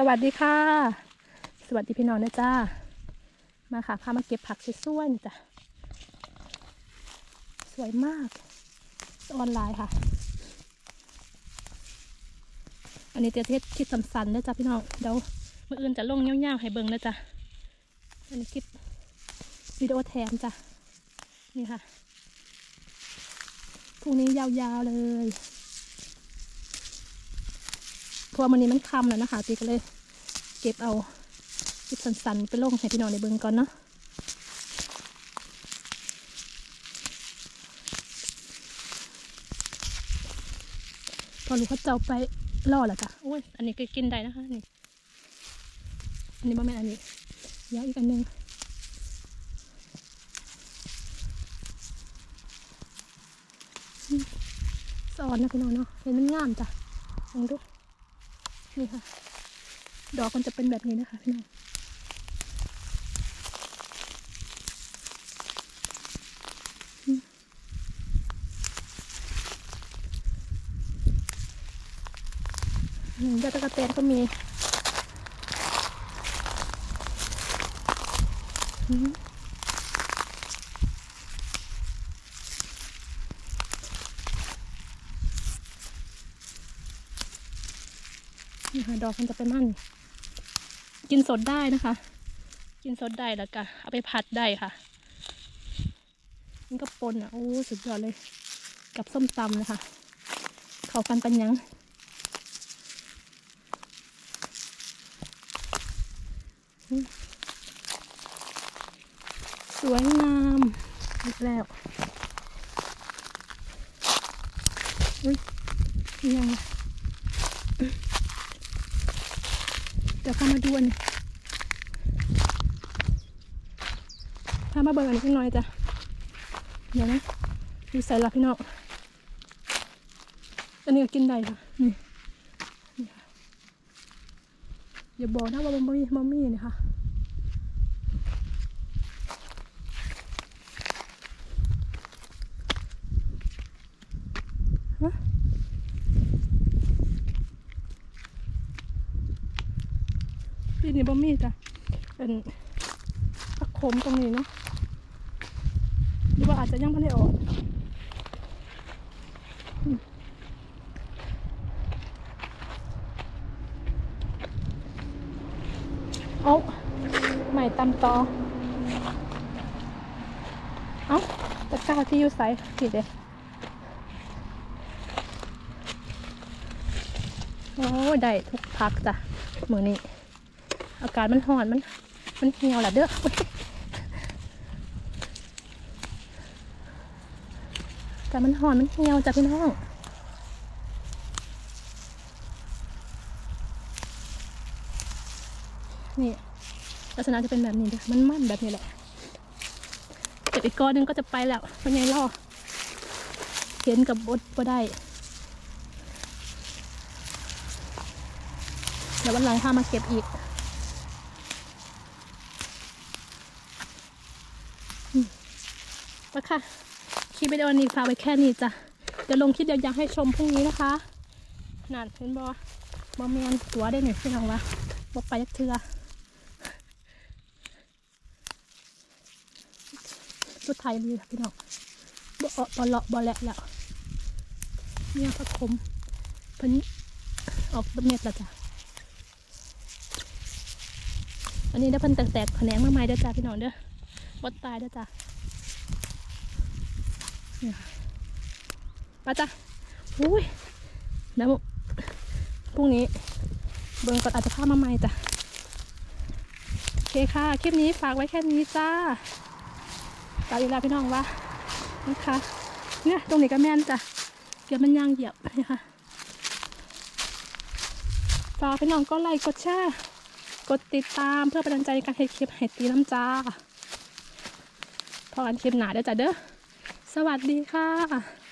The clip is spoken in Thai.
สวัสดีค่ะ สวัสดีพี่น้องนะจ้ามาค่ะพามาเก็บผักสวยๆนี่จ้ะสวยมาก ออนไลน์ค่ะ อันนี้เตียเทศคลิดสันๆนะจ้ะพี่น้องเดี๋ยวเมื่ออื่นจะลงเงี้ยวๆให้เบิ่งนะจ้ะอันนี้คลิปวิดีโอแถมจ้ะนี่ค่ะพรุ่งนี้ยาวๆเลย พราะวามันนี้มันคำแล้วนะคะตีก็เลย เก็บเอาคลิปสั้นๆไปลงให้พี่น้องในเบิ่งก่อนเนาะพอรู้เขาเจ้าไปล่อแล้วจ้ะโอ้ยอันนี้ก็กินได้นะคะนี่อันนี้บ่แม่นอันนี้เดี๋ยวอีกอันหนึงสอนนะพี่น้องเนาะเห็นมันงามจ้ะลองดู นี่ค่ะ ดอกมันจะเป็นแบบนี้นะคะพี่น้องอืมอืมยอดตะกะแตนก็มีอื นี่ค่ะดอกมันจะเป็นมันกินสดได้นะคะ กินสดได้แล้วก็เอาไปผัดได้ค่ะ มันก็ปนอะโอ้สุดยอดเลย กับส้มตำนะคะเข้ากันป็นยังสวยงามอีกแล้วอุ้ยยังไง ดี๋ยวพามาดูอันนี้พามาเบิ่งอันนี้หน้อยจ้ะ เดี๋ยวนะดูใส่ละพี่น้อง อันนี้ก็กินได้ค่ะนี่นี่ค่ะอย่าบอกนะว่ามันไม่มีมันมีนี่ค่ะ ที่นี่บ่มีจ้ะเป็นผักโขมตรงนี้เนาะหรือว่าอาจจะยังไม่ได้ออกเอาใหม่ตำต่อเอาตะกร้าที่อยู่ไซส์ผิดเลยโอ้ได้ทุกพักจ้ะมือนี้ อากาศมันห่อนมัน มันเหี่ยวแหละเด้อโอ๊ยอากาศมันห่อนมันเหี่ยวจ้ะพี่น้องนี่ลักษณะจะเป็นแบบนี้เด้อมันมั่นแบบนี้แหละเก็บอีกก้อนหนึงก็จะไปแล้วเป็นไงล่อเห็นกับบดก็ได้เดี๋ยววันหลังพามาเก็บอีกอืม แล้วค่ะคลิปวิดีโอนี้ฝากไว้แค่นี้จ้ะเดี๋ยวลงคลิปยาวๆให้ชมพรุ่งนี้นะคะนั่นเห็นบอบอแมนตัวได้หนึ่งพี่น้องวะบอไปยักเทือสุดท้ายดีค่ะพี่น้องบออบอเลาะบอแหละแล้วเนี่ยพระคมพิ่นออกเม็ดแล้วจ้ะอันนี้ได้พันแตกๆแขนงมากมายเด้อจ้าพี่น้องเด้อบดตายเด้อจ้าเนี่ยค่ะ มาจ้ะอุ้ยเดี๋ยวพรุ่งนี้เบิ่งก่อนอาจจะพามาใหม่จ้ะโอเคค่ะ คลิปนี้ฝากไว้แค่นี้จ้าตามเวลาพี่น้องว่านะคะ เนี่ยตรงนี้ก็แม่นจ้ะเกี่ยวมันยางเหยียบนี่ค่ะฝากพี่น้องก็ไลค์กดแชร์กดติดตามเพื่อเป็นกำลังใจในการเฮ็ดคลิปให้ตีน้ำจ้าพอกันคลิปหนาเด้อจ้ะเด้อ สวัสดีค่ะ